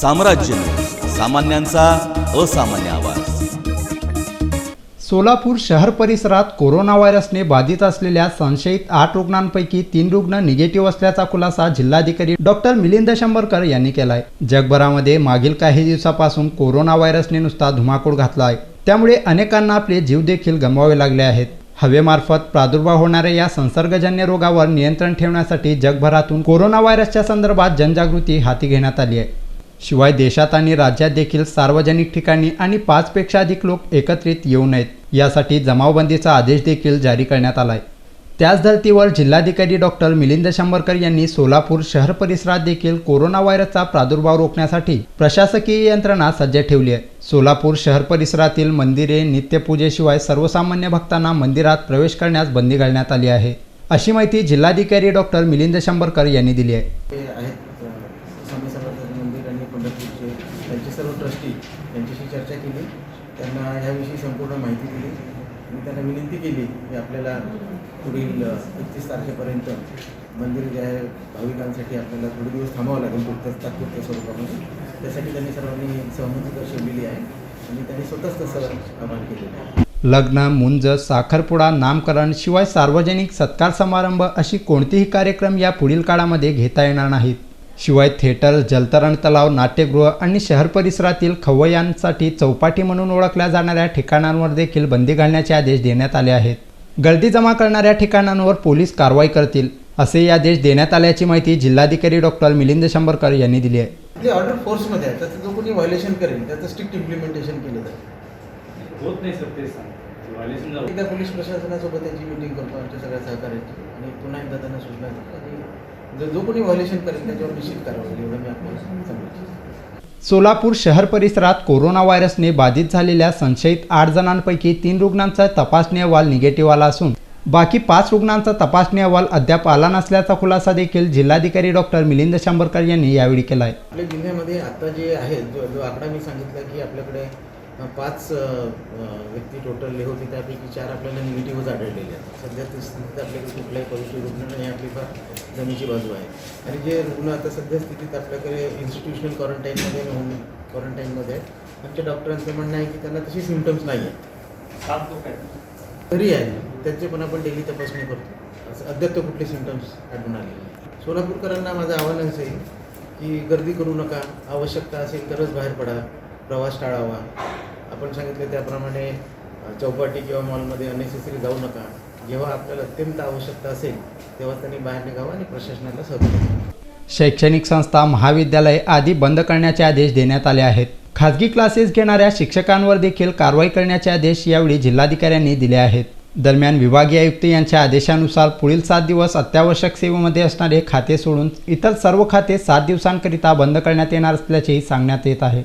साम्राज्य सामान्यांचा असामान्य आवाज. सोलापूर शहर परिसरात कोरोना व्हायरसने बाधित असलेल्या संशयित आठ रुग्णांपैकी तीन रुग्ण निगेटिव्ह असल्याचा खुलासा जिल्हाधिकारी डॉक्टर मिलिंद शंभरकर यांनी केलाय. जगभरामध्ये मागील काही दिवसापासून कोरोना व्हायरसने नुसता धुमाकूळ घातला आहे त्यामुळे अनेकांना आपले जीव देखील गमवावे लागले आहेत. हवेमार्फत प्रादुर्भाव होणाऱ्या या संसर्गजन्य रोगावर नियंत्रण ठेवण्यासाठी जगभरातून कोरोना व्हायरसच्या संदर्भात जनजागृती हाती घेण्यात आली आहे. शिवाय देशात आणि राज्यात देखील सार्वजनिक ठिकाणी आणि पाचपेक्षा अधिक लोक एकत्रित येऊ नयेत यासाठी जमावबंदीचा आदेश देखील जारी करण्यात आलाय. त्याच धर्तीवर जिल्हाधिकारी डॉक्टर मिलिंद शंभरकर यांनी सोलापूर शहर परिसरात देखील कोरोना व्हायरसचा प्रादुर्भाव रोखण्यासाठी प्रशासकीय यंत्रणा सज्ज ठेवली आहे. सोलापूर शहर परिसरातील मंदिरे नित्यपूजेशिवाय सर्वसामान्य भक्तांना मंदिरात प्रवेश करण्यास बंदी घालण्यात आली आहे. अशी माहिती जिल्हाधिकारी डॉक्टर मिलिंद शंभरकर यांनी दिली आहे ते आहेत अ, स्वामी समर्थ मंदिर आणि पंढरपूरचे त्यांचे सर्व ट्रस्टी त्यांच्याशी चर्चा केली. त्यांना ह्याविषयी संपूर्ण माहिती दिली. आणि त्यांना विनंती केली की आपल्याला पुढील एकतीस तारखेपर्यंत मंदिर जे आहे भाविकांसाठी आपल्याला थोडे दिवस थांबावं लागेल तुर्त तात्पुरत्या स्वरूपामध्ये. त्यासाठी त्यांनी सर्वांनी सहमती दर्शवलेली आहे आणि त्यांनी स्वतःच तसं आवाहन केलेलं आहे. लग्न मुंज साखरपुडा नामकरण शिवाय सार्वजनिक सत्कार समारंभ अशी कोणतेही कार्यक्रम या पुढील काळामध्ये घेता येणार नाहीत. शिवाय थिएटर जलतरण तलाव नाट्यगृह आणि शहर परिसरातील खवय्यांसाठी चौपाटी म्हणून ओळखल्या जाणाऱ्या ठिकाणांवर देखील बंदी घालण्याचे आदेश देण्यात आले आहेत. गर्दी जमा करणाऱ्या ठिकाणांवर पोलीस कारवाई करतील असे आदेश देण्यात आल्याची माहिती जिल्हाधिकारी डॉक्टर मिलिंद शंभरकर यांनी दिली आहे. आपली ऑर्डर फोर्समध्ये आहे त्याचं जो कोणी व्हायलेशन करेल त्याचं स्ट्रिक्ट इम्प्लिमेंटेशन केलं जाईल. होत नाही सर ते सांग. एकदा पोलीस प्रशासनासोबत त्यांची मिटिंग करतो आमच्या सगळ्या सहकार्याची. आणि पुन्हा एकदा त्यांना सूचना देतो. आणि जर जो कोणी व्हायलेशन करेल त्याच्यावर निश्चित कारवाई होईल एवढं मी आपल्याला सांगू सोलापूर शहर परिसरात कोरोना व्हायरसने बाधित झालेल्या संशयित आठ जणांपैकी तीन रुग्णांचा तपासणी अहवाल निगेटिव्ह आला असून बाकी पाच रुग्णांचा तपासणी अहवाल अद्याप आला नसल्याचा खुलासा देखील जिल्हाधिकारी डॉक्टर मिलिंद शंभरकर यांनी यावेळी केला आहे आपल्या जिल्ह्यामध्ये आता जे आहे जो जो आकडा मी सांगितला की आपल्याकडे पाच व्यक्ती टोटल होते त्यापैकी चार आपल्याला निगेटिव्हच आढळलेले आहेत. सध्या ते स्थितीत आपल्याकडे कुठलाही पॉझिटिव्ह रुग्ण नाही आपली फार जमीची बाजू आहे. आणि जे रुग्ण आता सध्या स्थितीत आपल्याकडे इन्स्टिट्यूशनल क्वारंटाईनमध्ये होऊन क्वारंटाईनमध्ये आहेत. आमच्या डॉक्टरांचं म्हणणं आहे की त्यांना तशी सिमटम्स नाही आहेत तरी आहे. त्यांचे पण आपण डेली तपासणी करतो. असं अद्याप कुठले सिमटम्स आढळून आलेले. सोलापूरकरांना माझं आव्हान असेल की गर्दी करू नका. आवश्यकता असेल तरच बाहेर पडा. प्रवास टाळावा. आपण सांगितलं त्याप्रमाणे चौपाटी किंवा मॉलमध्ये अनेसेसरी जाऊ नका. जेव्हा आपल्याला अत्यंत आवश्यकता असेल तेव्हा त्यांनी बाहेर निघावं आणि प्रशासनाला सहकार्य शैक्षणिक संस्था महाविद्यालय आदी बंद करण्याचे आदेश देण्यात आले आहेत. खाजगी क्लासेस घेणाऱ्या शिक्षकांवर देखील कारवाई करण्याचे आदेश यावेळी जिल्हाधिकाऱ्यांनी दिले आहेत. दरम्यान विभागीय आयुक्त यांच्या आदेशानुसार पुढील सात दिवस अत्यावश्यक सेवेमध्ये असणारे खाते सोडून इतर सर्व खाते सात दिवसांकरिता बंद करण्यात येणार असल्याचेही सांगण्यात येत आहे.